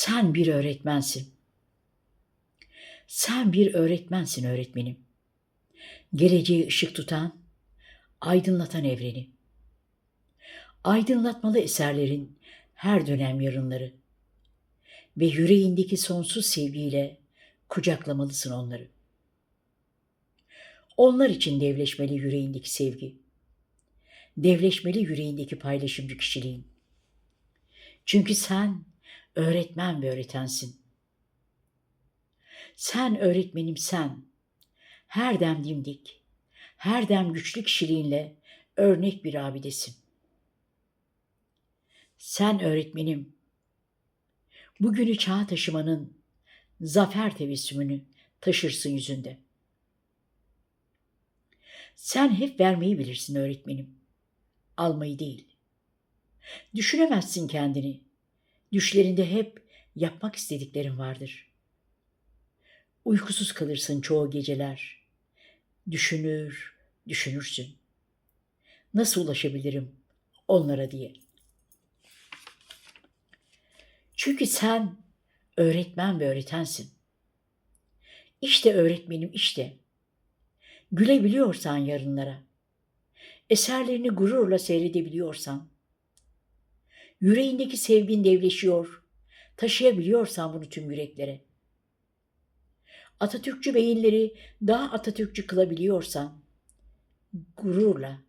Sen bir öğretmensin. Sen bir öğretmensin öğretmenim. Geleceği ışık tutan, aydınlatan evreni. Aydınlatmalı eserlerin her dönem yarınları ve yüreğindeki sonsuz sevgiyle kucaklamalısın onları. Onlar için devleşmeli yüreğindeki sevgi. Devleşmeli yüreğindeki paylaşımcı kişiliğin. Çünkü sen öğretmen ve öğretensin. Sen öğretmenim sen. Her dem dimdik, her dem güçlü kişiliğinle örnek bir abidesin. Sen öğretmenim, bugünü çağa taşımanın zafer tebessümünü taşırsın yüzünde. Sen hep vermeyi bilirsin öğretmenim, almayı değil. Düşünemezsin kendini. Düşlerinde hep yapmak istediklerin vardır. Uykusuz kalırsın çoğu geceler. Düşünür, düşünürsün. Nasıl ulaşabilirim onlara diye. Çünkü sen öğretmen ve öğretensin. İşte öğretmenim işte. Gülebiliyorsan yarınlara. Eserlerini gururla seyredebiliyorsan. Yüreğindeki sevgin devleşiyor. Taşıyabiliyorsan bunu tüm yüreklere. Atatürkçü beyinleri daha Atatürkçü kılabiliyorsan. Gururla.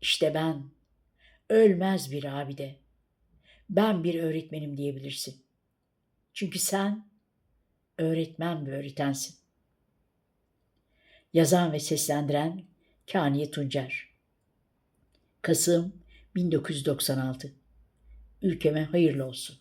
İşte ben ölmez bir abide. Ben bir öğretmenim diyebilirsin. Çünkü sen öğretmen ve öğretensin. Yazan ve seslendiren Kaniye Tuncer. Kasım 1996. Ülkeme hayırlı olsun.